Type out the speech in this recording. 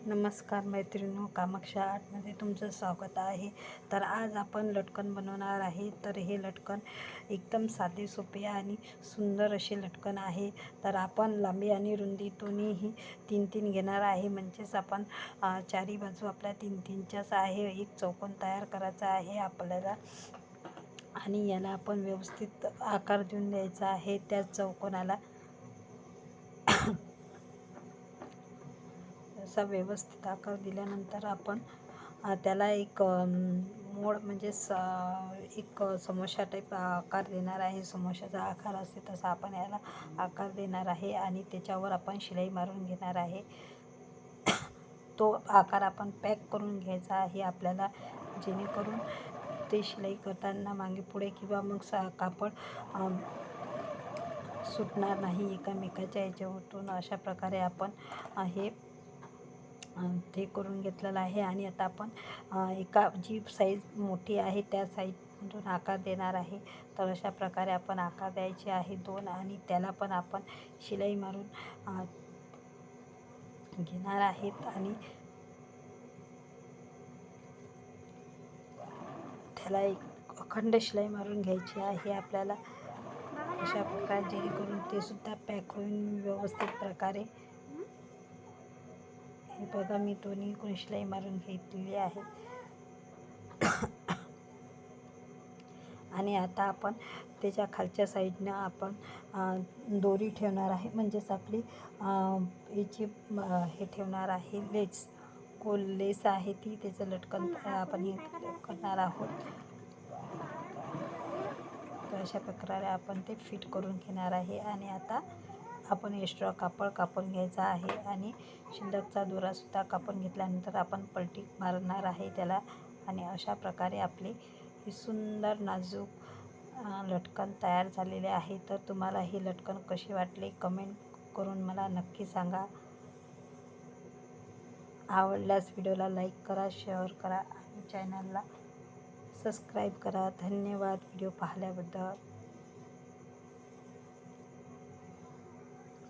नमस्कार मैत्रिणींनो कामाक्षा आर्टमध्ये तुमचं स्वागत आहे. तर आज आपण लटकन बनवणार आहे. तर हे लटकन एकदम साधे सोपे आणि सुंदर असे लटकन आहे. तर आपण लांबी आणि रुंदी दोन्हीही तीन तीन घेणार आहे. म्हणजेच आपण चारी बाजू आपल्या तीन तीनच्याच आहे. एक चौकोन तयार करायचा आहे आपल्याला. आणि याला आपण व्यवस्थित आकार देऊन द्यायचा आहे. त्या चौकोनाला असा व्यवस्थित आकार दिल्यानंतर आपण त्याला एक मोड म्हणजे स एक समोसा टाईप आकार देणार आहे. समोशाचा आकार असते तसा आपण याला आकार देणार आहे आणि त्याच्यावर आपण शिलाई मारून घेणार आहे. तो आकार आपण पॅक करून घ्यायचा आहे आपल्याला जेणेकरून ते शिलाई करताना मागे पुढे किंवा मग सा कापड सुटणार नाही. एकामेकाच्या याच्यावरतून अशा प्रकारे आपण हे ते करून घेतलेलं आहे आणि आता आपण एका जी साईज मोठी आहे त्या साईजमधून आकार देणार आहे. तर अशा प्रकारे आपण आकार द्यायचे आहे दोन आणि त्याला पण आपण शिलाई मारून घेणार आहेत आणि त्याला एक अखंड शिलाई मारून घ्यायची आहे आपल्याला. अशा प्रकारे जेणेकरून ते सुद्धा पॅक होऊन व्यवस्थित प्रकारे बघा मी दोन्ही कोण शिलाई मारून घेतलेली आहे. आणि आता आपण त्याच्या खालच्या साईडनं आपण दोरी ठेवणार आहे. म्हणजेच आपली याची हे ठेवणार आहे लेस कोल लेस आहे ती त्याचं लटकन आपण हे करणार आहोत. तर अशा प्रकारे आपण ते फिट करून घेणार आहे. आणि आता आपण एक्स्ट्रा कापड कापून घ्यायचा आहे आणि शिल्लकचा दोरासुद्धा कापून घेतल्यानंतर आपण पलटी मारणार आहे त्याला आणि अशा प्रकारे आपली ही सुंदर नाजूक लटकन तयार झालेले आहे. तर तुम्हाला हे लटकन कशी वाटले कमेंट करून मला नक्की सांगा. आवडल्यास व्हिडिओला लाईक करा शेअर करा आणि चॅनलला सबस्क्राईब करा. धन्यवाद. व्हिडिओ पाहिल्याबद्दल.